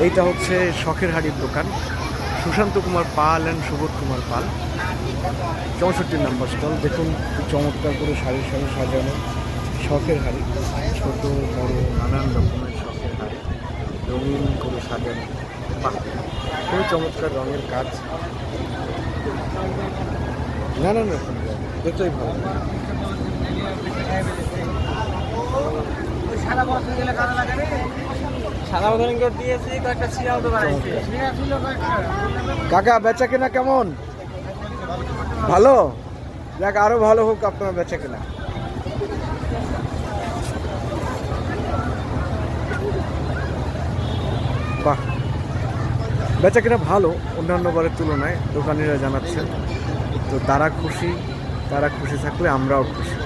এইটা হচ্ছে শখের হাড়ির দোকান। সুশান্ত কুমার পাল অ্যান্ড সুবোধ কুমার পাল। চৌষট্টি নাম্বার স্টল। দেখুন চমৎকার করে সারি সারি সাজানো। শখের হাড়ি। ছোট, বড়, নানান রকমের শখের হাড়ি। রঙিন করে সাজানো। খুবই চমৎকার রঙের কাজ। নানান রকম দেখতেই ভালো কয়েকটা ছিঁড়াও তো বানাইছি কাকা, বেচা কেনা কেমন? ভালো? যাক, আরও ভালো হোক আপনার বেচা কেনা। বাহ। বেচা কেনা ভালো, অন্যান্য বারের তুলনায় দোকানিরা জানাচ্ছেন তো তারা খুশি তারা খুশি থাকলে আমরাও খুশি।